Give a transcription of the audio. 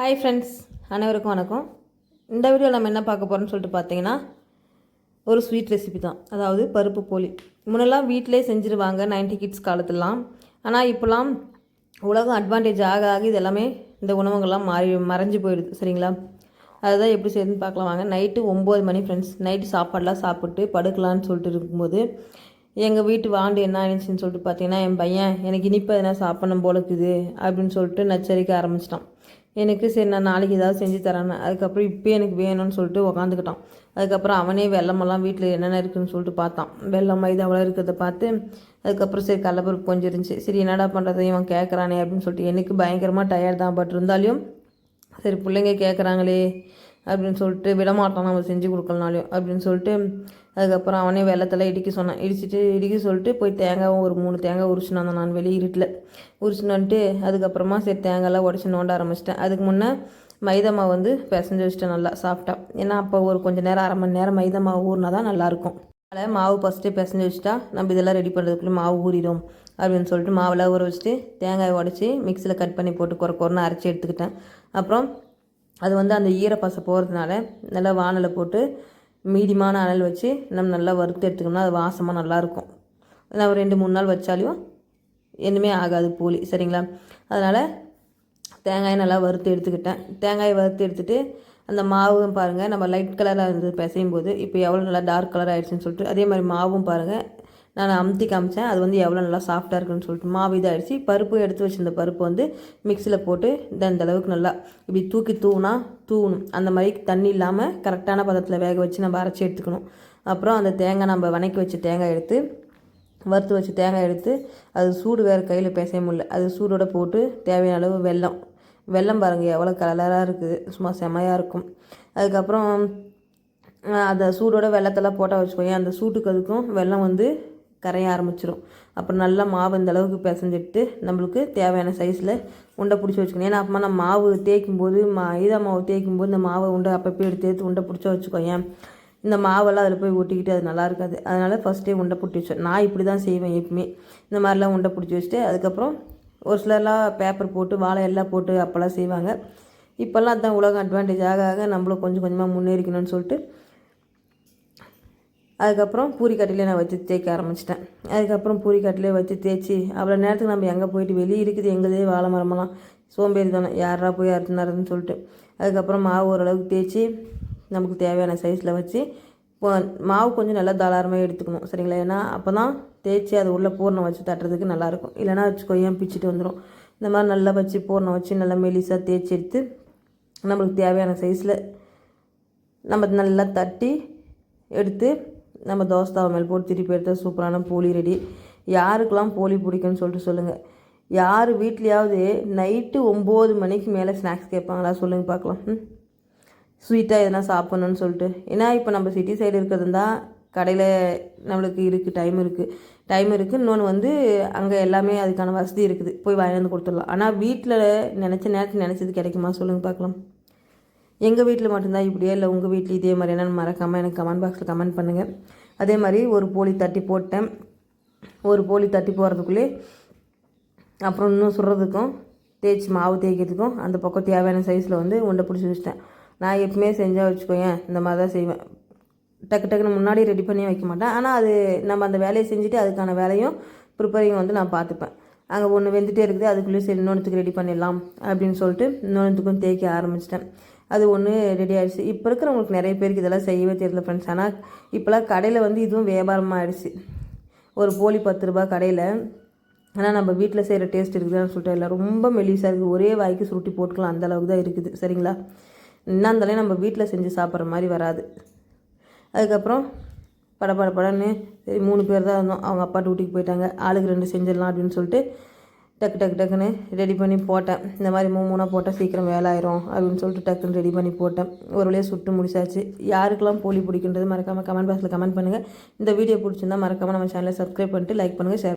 Hi friends அனைவருக்கும் வணக்கம். இந்த வீடியோ நம்ம என்ன பார்க்க போகிறோம்னு சொல்லிட்டு பார்த்தீங்கன்னா ஒரு ஸ்வீட் ரெசிபி தான். அதாவது பருப்பு போலி. முன்னெல்லாம் வீட்டிலே செஞ்சுருவாங்க நைன்டி கிட்ஸ் காலத்துலலாம். ஆனால் இப்போலாம் உலகம் அட்வான்டேஜ் ஆக ஆக இது எல்லாமே இந்த உணவுகள்லாம் மாறி மறைஞ்சு போயிடுது. சரிங்களா? அதுதான் எப்படி செய்யுதுன்னு பார்க்கலாம். வாங்க நைட்டு ஒம்பது மணி ஃப்ரெண்ட்ஸ் நைட்டு சாப்பாடெலாம் சாப்பிட்டு படுக்கலான்னு சொல்லிட்டு இருக்கும்போது எங்கள் வீட்டு வாண்டு என்ன ஆயிடுச்சுன்னு சொல்லிட்டு பார்த்தீங்கன்னா என் பையன் எனக்கு இனிப்பு எதனா சாப்பிடணும் போல இருக்குது அப்படின்னு சொல்லிட்டு நச்சரிக்க ஆரம்பிச்சிட்டான். எனக்கு சரி நான் நாளைக்கு ஏதாவது செஞ்சு தரேன்னு. அதுக்கப்புறம் இப்போ எனக்கு வேணும்னு சொல்லிட்டு உக்காந்துக்கிட்டான். அதுக்கப்புறம் அவனே வெள்ளமெல்லாம் வீட்டில் என்னென்ன இருக்குதுன்னு சொல்லிட்டு பார்த்தான். வெள்ளம் இது அவ்வளோ இருக்கிறத பார்த்து அதுக்கப்புறம் சரி கடலப்பருப்பு கொஞ்சம் இருந்துச்சு. சரி என்னடா பண்ணுறது இவன் கேட்குறானே அப்படின்னு சொல்லிட்டு எனக்கு பயங்கரமாக டயர்ட் தான் பட் இருந்தாலும் சரி பிள்ளைங்க கேட்குறாங்களே அப்படின்னு சொல்லிட்டு விடமாட்டான் நம்ம செஞ்சு கொடுக்கலனாலையும் அப்படின்னு சொல்லிட்டு அதுக்கப்புறம் அவனே வெள்ளத்தில் இடிக்க சொன்னான். இடிச்சிட்டு இடிக்க சொல்லிட்டு போய் தேங்காய் ஒரு மூணு தேங்காய் உரிச்சுன்னு வந்தான் நான் வெளியே இருட்டில். உரிச்சுன்னு அதுக்கப்புறமா சரி தேங்காயெல்லாம் உடச்சி நோண்ட ஆரம்பிச்சிட்டேன். அதுக்கு முன்னே மைதா மாவு வந்து பிசைஞ்சு வச்சுட்டேன் நல்லா சாப்பிட்டா ஏன்னா அப்போ ஒரு கொஞ்சம் நேரம் அரை மணி நேரம் மைதா மாவு ஊறினா தான் நல்லாயிருக்கும். அதனால் மாவு ஃபஸ்ட்டு பிசைஞ்சு வச்சுட்டா நம்ம இதெல்லாம் ரெடி பண்ணுறதுக்குள்ளே மாவு ஊறிடும் அப்படின்னு சொல்லிட்டு மாவெல்லாம் ஊற வச்சுட்டு தேங்காய் உடச்சி மிக்சியில் கட் பண்ணி போட்டு குறை குறைன்னு அரைச்சி எடுத்துக்கிட்டேன். அப்புறம் அது வந்து அந்த ஈரப்பசை போகிறதுனால நல்லா வானலை போட்டு மீடியமான அனல் வச்சு நம்ம நல்லா வறுத்து எடுத்துக்கணும்னா அது வாசமாக நல்லாயிருக்கும். நம்ம ரெண்டு மூணு நாள் வச்சாலையும் எதுவுமே ஆகாது போலி சரிங்களா? அதனால் தேங்காயை நல்லா வறுத்து எடுத்துக்கிட்டேன். தேங்காயை வறுத்து எடுத்துகிட்டு அந்த மாவும் பாருங்கள் நம்ம லைட் கலராக இருந்து பிசையும் போது இப்போ எவ்வளோ நல்லா டார்க் கலர் ஆகிடுச்சின்னு சொல்லிட்டு அதே மாதிரி மாவும் பாருங்கள் நான் அமுத்தி காமிச்சேன். அது வந்து எவ்வளோ நல்லா சாஃப்டாக இருக்குன்னு சொல்லிட்டு மாவு இதாகிடுச்சு பருப்பு எடுத்து வச்சிருந்த பருப்பு வந்து மிக்சியில் போட்டு இந்த அளவுக்கு நல்லா இப்படி தூக்கி தூவுனா தூவணும். அந்த மாதிரி தண்ணி இல்லாமல் கரெக்டான பதத்தில் வேக வச்சு நம்ம அரைச்சி எடுத்துக்கணும். அப்புறம் அந்த தேங்காய் நம்ம வணக்கி வச்சு தேங்காய் எடுத்து வறுத்து வச்சு தேங்காய் எடுத்து அது சூடு வேறு கையில் பேச முடியல. அது சூடோடு போட்டு தேவையான அளவு வெல்லம். வெல்லம் பாருங்கள் எவ்வளோ கலராக இருக்குது சும்மா செமையாக இருக்கும். அதுக்கப்புறம் அந்த சூடோட வெள்ளத்தெல்லாம் போட்டால் வச்சுக்கோங்க அந்த சூட்டுக்கு அதுக்கும் வெள்ளம் வந்து கரைய ஆரம்பிச்சிடும் அப்புறம் நல்லா மாவு இந்த அளவுக்கு பிசைஞ்சிட்டு நம்மளுக்கு தேவையான சைஸில் உண்டை பிடிச்சி வச்சுக்கணும். ஏன்னா அப்புறமா நம்ம மாவு தேய்க்கும் போது மா ஈதா மாவு தேய்க்கும் போது இந்த மாவை உண்டை அப்பப்போ எடுத்து எடுத்து உண்டை பிடிச்சா வச்சுக்கோயேன் இந்த மாவெல்லாம் அதில் போய் ஒட்டிக்கிட்டு அது நல்லா இருக்காது. அதனால் ஃபஸ்ட்டே உண்டை பிடிச்சி வச்சேன் நான் இப்படி தான் செய்வேன் எப்பவுமே. இந்த மாதிரிலாம் உண்டை பிடிச்சி வச்சுட்டு அதுக்கப்புறம் ஒரு சிலர்லாம் பேப்பர் போட்டு வாழை எல்லாம் போட்டு அப்போல்லாம் செய்வாங்க. இப்போல்லாம் அதுதான் உலகம் அட்வான்டேஜ் ஆக ஆக நம்மளும் கொஞ்சம் கொஞ்சமாக முன்னேறிக்கணும்னு சொல்லிட்டு அதுக்கப்புறம் பூரிக்கட்டிலே நான் வச்சு தேய்க்க ஆரம்பிச்சிட்டேன். அதுக்கப்புறம் பூரிக்கட்டிலே வச்சு தேய்ச்சி அவ்வளோ நேரத்துக்கு நம்ம எங்கே போயிட்டு வெளியே இருக்குது எங்களதே வாழை மரமெல்லாம் சோம்பேறி தானே யாரா போய் அறுத்துனாருன்னு சொல்லிட்டு. அதுக்கப்புறம் மாவு ஓரளவுக்கு தேய்ச்சி நமக்கு தேவையான சைஸில் வச்சு மாவு கொஞ்சம் நல்லா தாராளமாக எடுத்துக்கணும் சரிங்களா? ஏன்னா அப்போ தான் தேய்ச்சி அது உள்ளே பூர்ணம் வச்சு தட்டுறதுக்கு நல்லாயிருக்கும். இல்லைனா வச்சு கொய்யான் பிச்சுட்டு வந்துடும் இந்த மாதிரி நல்லா வச்சு பூர்ணம் வச்சு நல்லா மெலிசாக தேய்ச்சி எடுத்து நம்மளுக்கு தேவையான சைஸில் நம்ம நல்லா தட்டி எடுத்து நம்ம தோசை தாவை மேல் போட்டு திருப்பி எடுத்தால் சூப்பரான போலி ரெடி யாருக்கெல்லாம் போலி பிடிக்கும்னு சொல்லிட்டு சொல்லுங்கள் யார் வீட்லேயாவது நைட்டு ஒம்பது மணிக்கு மேலே ஸ்நாக்ஸ் கேட்பாங்களா? சொல்லுங்கள் பார்க்கலாம். ஸ்வீட்டாக எதனா சாப்பிட்ணுன்னு சொல்லிட்டு. ஏன்னா இப்போ நம்ம சிட்டி சைடு இருக்கிறது தான் கடையில் நம்மளுக்கு இருக்குது டைம் இருக்குது டைம் இருக்குது இன்னொன்று வந்து அங்கே எல்லாமே அதுக்கான வசதி இருக்குது. போய் வாங்கிட்டு கொடுத்துடலாம். ஆனால் வீட்டில் நினச்ச நேரத்துக்கு நினச்சது கிடைக்குமா? சொல்லுங்கள் பார்க்கலாம். எங்கள் வீட்டில் மட்டும்தான் இப்படியே? இல்லை உங்கள் வீட்டில் இதே மாதிரி என்னென்னு மறக்காமல் எனக்கு கமெண்ட் பாக்ஸில் கமெண்ட் பண்ணுங்கள் அதே மாதிரி ஒரு போலி தட்டி போட்டேன். ஒரு போலி தட்டி போகிறதுக்குள்ளே அப்புறம் இன்னும் சுடுறதுக்கும் தேய்ச்சி மாவு தேய்க்கிறதுக்கும் அந்த பக்கம் தேவையான சைஸில் வந்து உண்டை பிடிச்சி வச்சிட்டேன். நான் எப்பவுமே செஞ்சால் வச்சுக்கோங்க இந்த மாதிரி தான் செய்வேன். டக்கு டக்குன்னு முன்னாடி ரெடி பண்ணி வைக்க மாட்டேன். ஆனால் அது நம்ம அந்த வேலையை செஞ்சுட்டு அதுக்கான வேலையும் ப்ரிப்பேரிங் வந்து நான் பார்த்துப்பேன். அங்கே ஒன்று வெந்துகிட்டே இருக்குது. அதுக்குள்ளேயே சரி இன்னொன்றுத்துக்கு ரெடி பண்ணிடலாம் அப்படின்னு சொல்லிட்டு இன்னொன்றுத்துக்கும் தேய்க்க ஆரம்பிச்சிட்டேன். அது ஒன்று ரெடி ஆகிடுச்சு இப்போ இருக்கிறவங்களுக்கு நிறைய பேருக்கு இதெல்லாம் செய்யவே தெரியல ஃப்ரெண்ட்ஸ் ஆனால் இப்போலாம் கடையில் வந்து இதுவும் வியாபாரமாக ஆகிடுச்சு ஒரு போலி பத்து ரூபா கடையில். ஆனால் நம்ம வீட்டில் செய்கிற டேஸ்ட் இருக்குதுன்னு சொல்லிட்டு இல்லை ரொம்ப மெலிசாக இருக்குது ஒரே வாய்க்கு சுருட்டி போட்டுக்கலாம். அந்த அளவுக்கு தான் இருக்குது. சரிங்களா? என்ன இருந்தாலே நம்ம வீட்டில் செஞ்சு சாப்பிட்ற மாதிரி வராது. அதுக்கப்புறம் பட சரி மூணு பேர் தான் இருந்தோம். அவங்க அப்பா டியூட்டிக்கு போயிட்டாங்க. ஆளுக்கு ரெண்டு செஞ்சிடலாம் அப்படின்னு சொல்லிட்டு டக்கு டக்கு டக்குன்னு ரெடி பண்ணி போட்டேன். இந்த மாதிரி மூணு மூணாக போட்டால் சீக்கிரம் வேலை ஆயிரும் அப்படின்னு சொல்லிட்டு டக்குன்னு ரெடி பண்ணி போட்டேன். ஒரு வழியாக சுட்டு முடிச்சாச்சு. யாருக்கெல்லாம் போலி பிடிக்கின்றது மறக்காமல் கமெண்ட் பாக்ஸில் கமெண்ட் பண்ணுங்கள் இந்த வீடியோ பிடிச்சிருந்தா மறக்காமல் நம்ம சேனலை சப்ஸ்கிரைப் பண்ணிட்டு லைக் பண்ணுங்கள் ஷேர்